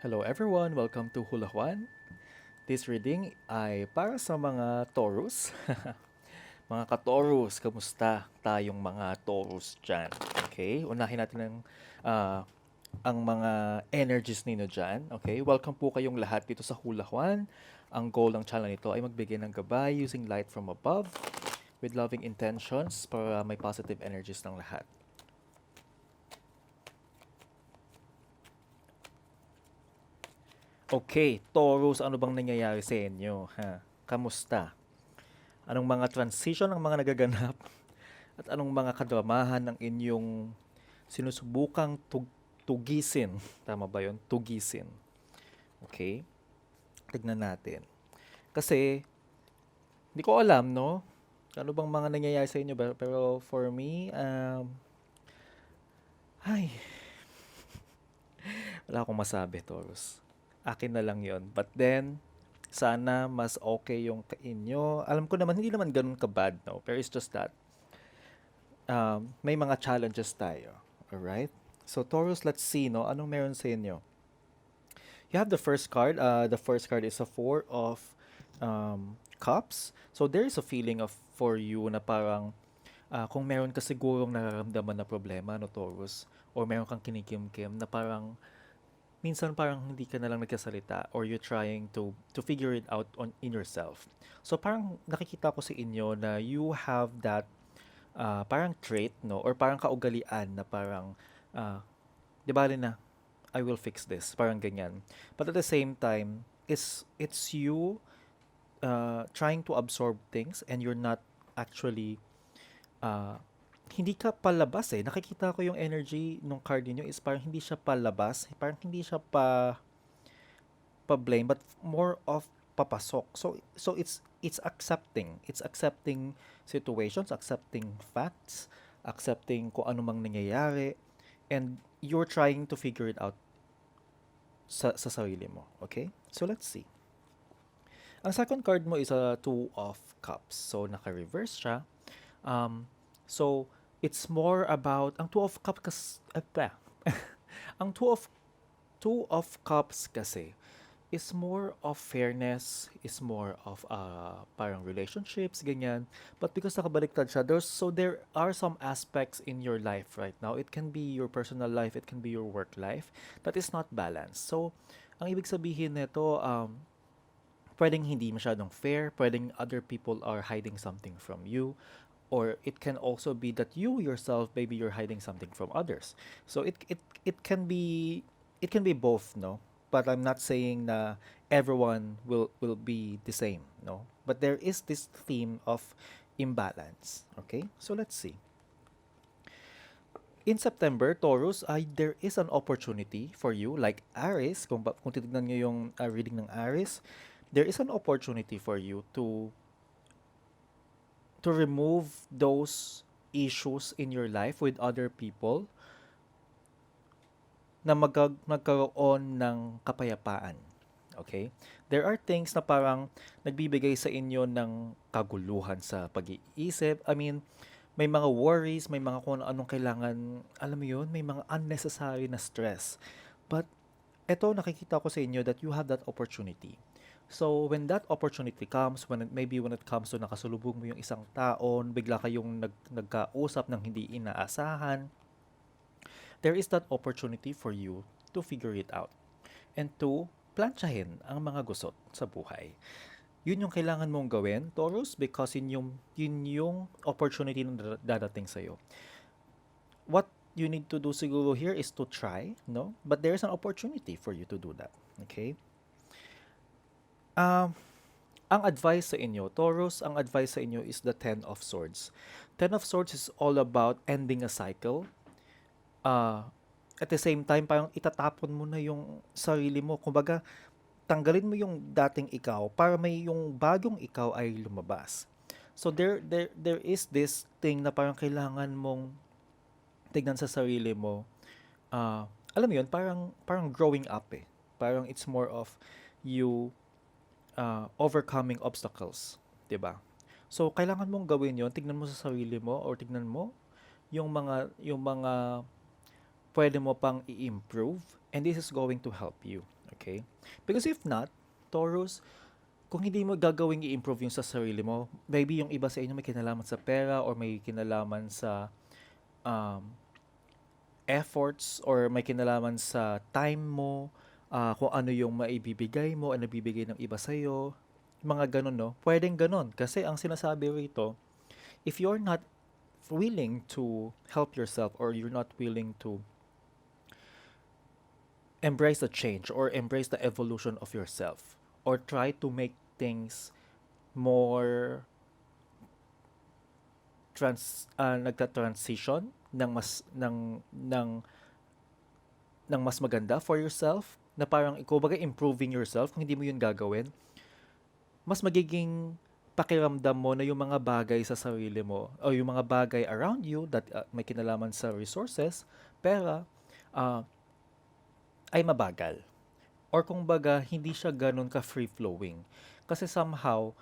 Hello everyone, welcome to Hula Juan. This reading ay para sa mga Taurus. mga ka-Taurus, kamusta tayong mga Taurus dyan? Okay, unahin natin ang, ah, ang mga energies ninyo dyan. Okay, welcome po kayong lahat dito sa Hula Juan. Ang goal ng channel nito ay magbigay ng gabay using light from above with loving intentions para may positive energies ng lahat. Okay, Taurus, ano bang nangyayari sa inyo? Ha? Kamusta? Anong mga transition ang mga nagaganap? At anong mga kadramahan ng inyong sinusubukang tug- tugisin? Tama ba yon? Tugisin. Okay? Tignan natin. Kasi, hindi ko alam, no? Ano bang mga nangyayari sa inyo? Pero, for me, um, ay, wala akong masabi, Taurus akin na lang yon But then, sana mas okay yung inyo. Alam ko naman, hindi naman ganun ka-bad, no? Pero it's just that, um, may mga challenges tayo. Alright? So, Taurus, let's see, no? Anong meron sa inyo? You have the first card. Uh, the first card is a Four of um, Cups. So, there is a feeling of for you na parang ah, kung meron ka sigurong nararamdaman na problema, no, Taurus, or meron kang kinikimkim na parang minsan parang hindi ka na lang nagkasalita or you're trying to to figure it out on in yourself. So parang nakikita ko sa inyo na you have that ah, parang trait no or parang kaugalian na parang ah, di ba na I will fix this parang ganyan. But at the same time it's it's you uh, trying to absorb things and you're not actually ah, hindi ka palabas eh. Nakikita ko yung energy nung card niyo is parang hindi siya palabas, parang hindi siya pa pa-blame but more of papasok. So so it's it's accepting. It's accepting situations, accepting facts, accepting kung ano mang nangyayari and you're trying to figure it out sa, sa sarili mo. Okay? So let's see. Ang second card mo is a Two of Cups. So naka-reverse siya. Um, so it's more about ang Two of Cups kas, eh, ang Two of Two of Cups kasi is more of fairness, is more of uh, parang relationships, ganyan. But because nakabaliktad siya, there's, so there are some aspects in your life right now. It can be your personal life, it can be your work life, that is not balanced. So, ang ibig sabihin nito, um, pwedeng hindi masyadong fair, pwedeng other people are hiding something from you, or it can also be that you yourself maybe you're hiding something from others. So it it it can be it can be both, no? But I'm not saying na everyone will will be the same, no? But there is this theme of imbalance, okay? So let's see. In September, Taurus, ay there is an opportunity for you like Aries, kung ba, kung titignan niyo yung uh, reading ng Aries, there is an opportunity for you to to remove those issues in your life with other people na magag nagkaroon ng kapayapaan. Okay? There are things na parang nagbibigay sa inyo ng kaguluhan sa pag-iisip. I mean, may mga worries, may mga kung anong kailangan, alam mo yun, may mga unnecessary na stress. But, eto nakikita ko sa inyo that you have that opportunity. So, when that opportunity comes, when it, maybe when it comes to nakasulubong mo yung isang taon, bigla kayong nag, nagkausap ng hindi inaasahan, there is that opportunity for you to figure it out and to plansyahin ang mga gusot sa buhay. Yun yung kailangan mong gawin, Taurus, because yun yung, yun yung opportunity na dada- dadating sa'yo. What you need to do siguro here is to try, no? But there's an opportunity for you to do that. Okay? Um, ang advice sa inyo, Taurus, ang advice sa inyo is the Ten of Swords. Ten of Swords is all about ending a cycle. Uh, at the same time, parang itatapon mo na yung sarili mo. Kumbaga, tanggalin mo yung dating ikaw para may yung bagong ikaw ay lumabas. So there there there is this thing na parang kailangan mong tignan sa sarili mo. Ah, alam mo yun, parang parang growing up eh. Parang it's more of you uh, overcoming obstacles, 'di ba? So kailangan mong gawin 'yon, tignan mo sa sarili mo or tignan mo yung mga yung mga pwede mo pang i-improve and this is going to help you. Okay? Because if not, Taurus, kung hindi mo gagawing i-improve yung sa sarili mo, maybe yung iba sa inyo may kinalaman sa pera or may kinalaman sa um, efforts or may kinalaman sa time mo, ah, kung ano yung maibibigay mo, ano bibigay ng iba sa'yo, mga ganun, no? Pwedeng ganun. Kasi ang sinasabi rito, if you're not willing to help yourself or you're not willing to embrace the change or embrace the evolution of yourself or try to make things more trans ah, nagta-transition ng mas ng ng ng mas maganda for yourself na parang ikaw baga improving yourself kung hindi mo yun gagawin? Mas magiging pakiramdam mo na yung mga bagay sa sarili mo o yung mga bagay around you that ah, may kinalaman sa resources pera ah, ay mabagal. Or kung baga hindi siya ganun ka free flowing kasi somehow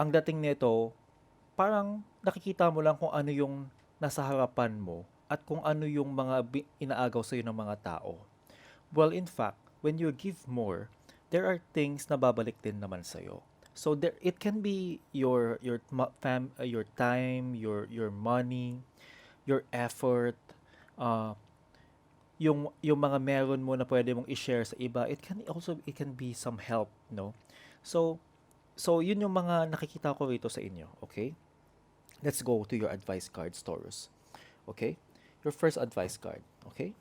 ang dating nito parang nakikita mo lang kung ano yung nasa harapan mo at kung ano yung mga inaagaw sa ng mga tao. Well, in fact, when you give more, there are things na babalik din naman sa So there it can be your your fam uh, your time, your your money, your effort, uh, yung yung mga meron mo na pwede mong i-share sa iba. It can also it can be some help, no? So so yun yung mga nakikita ko rito sa inyo, okay? Let's go to your advice cards, Taurus. Okay? Your first advice card. Okay?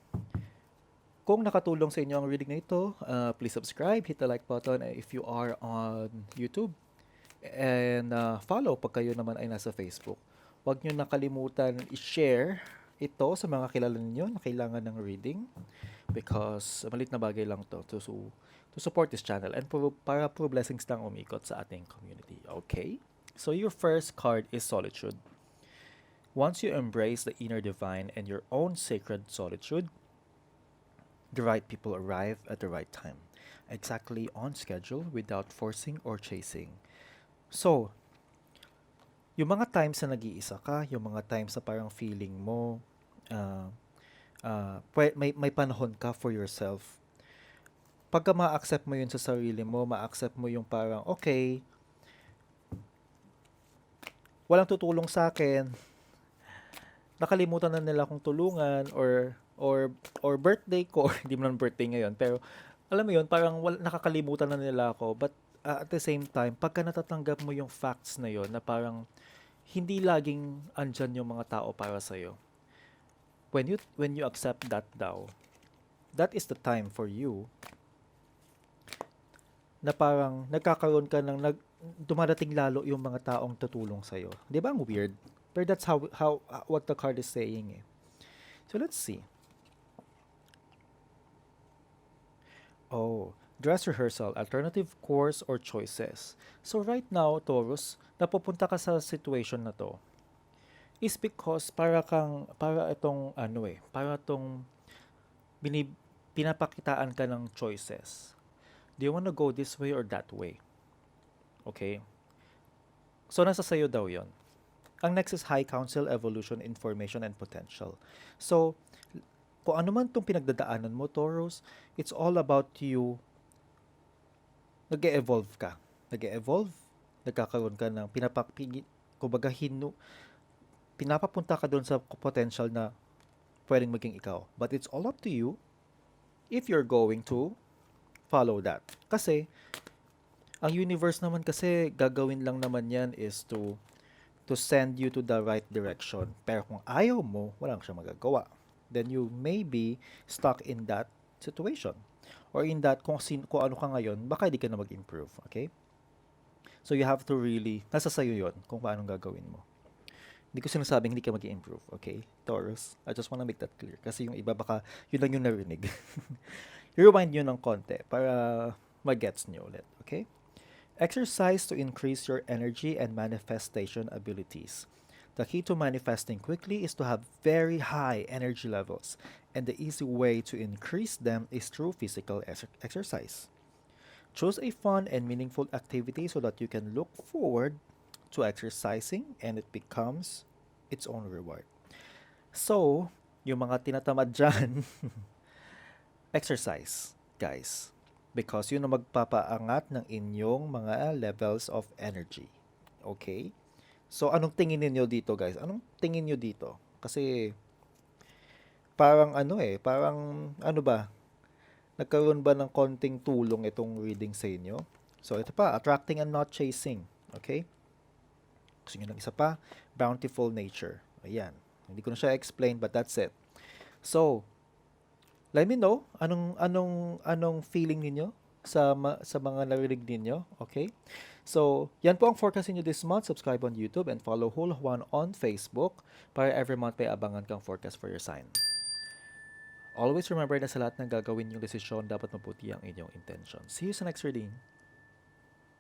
Kung nakatulong sa inyo ang reading na ito, uh, please subscribe, hit the like button if you are on YouTube. And uh, follow pag kayo naman ay nasa Facebook. Huwag nyo nakalimutan i-share ito sa mga kilala ninyo na kailangan ng reading because malit na bagay lang to to, to, to support this channel and puro, para puro blessings lang umikot sa ating community. Okay? So your first card is solitude. Once you embrace the inner divine and your own sacred solitude, the right people arrive at the right time, exactly on schedule without forcing or chasing. So, yung mga times na nag-iisa ka, yung mga times na parang feeling mo, uh, uh, may, may panahon ka for yourself. Pagka ma-accept mo yun sa sarili mo, ma-accept mo yung parang, okay, walang tutulong sa akin, nakalimutan na nila akong tulungan or or or birthday ko or hindi naman birthday ngayon pero alam mo yun parang wal, nakakalimutan na nila ako but uh, at the same time pagka natatanggap mo yung facts na yon na parang hindi laging andyan yung mga tao para sa iyo when you when you accept that daw that is the time for you na parang nagkakaroon ka ng nag dumadating lalo yung mga taong tutulong sa iyo. 'Di ba ang weird? But that's how how uh, what the card is saying eh. So let's see. Oh, dress rehearsal, alternative course or choices. So right now, Taurus, napupunta ka sa situation na to is because para kang para itong ano eh, para tong binib, pinapakitaan ka ng choices. Do you want to go this way or that way? Okay? So, nasa sayo daw yon. Ang next is High Council, Evolution, Information, and Potential. So, kung ano man itong pinagdadaanan mo, Taurus, it's all about you nag evolve ka. nag evolve nagkakaroon ka ng pinapapigit, kumbaga hinu, pinapapunta ka doon sa potential na pwedeng maging ikaw. But it's all up to you if you're going to follow that. Kasi, ang universe naman kasi gagawin lang naman yan is to to send you to the right direction. Pero kung ayaw mo, walang siya magagawa. Then you may be stuck in that situation. Or in that, kung, sin, kung ano ka ngayon, baka hindi ka na mag-improve. Okay? So you have to really, nasa sayo yon kung paano gagawin mo. Hindi ko sinasabing hindi ka mag improve okay? Taurus, I just wanna make that clear. Kasi yung iba baka, yun lang yung narinig. I-rewind nyo ng konti para mag-gets nyo ulit. Okay? Exercise to increase your energy and manifestation abilities. The key to manifesting quickly is to have very high energy levels, and the easy way to increase them is through physical ex- exercise. Choose a fun and meaningful activity so that you can look forward to exercising and it becomes its own reward. So, yung mga tinatamad dyan, exercise. guys. Because yun ang magpapaangat ng inyong mga levels of energy. Okay? So, anong tingin niyo dito, guys? Anong tingin niyo dito? Kasi, parang ano eh, parang ano ba? Nagkaroon ba ng konting tulong itong reading sa inyo? So, ito pa, attracting and not chasing. Okay? Gusto nyo ng isa pa? Bountiful nature. Ayan. Hindi ko na siya explain, but that's it. So, let me know anong anong anong feeling ninyo sa ma- sa mga narinig ninyo, okay? So, yan po ang forecast niyo this month. Subscribe on YouTube and follow Whole Juan on Facebook para every month may abangan kang forecast for your sign. Always remember na sa lahat ng gagawin yung desisyon, dapat mabuti ang inyong intention. See you sa next reading.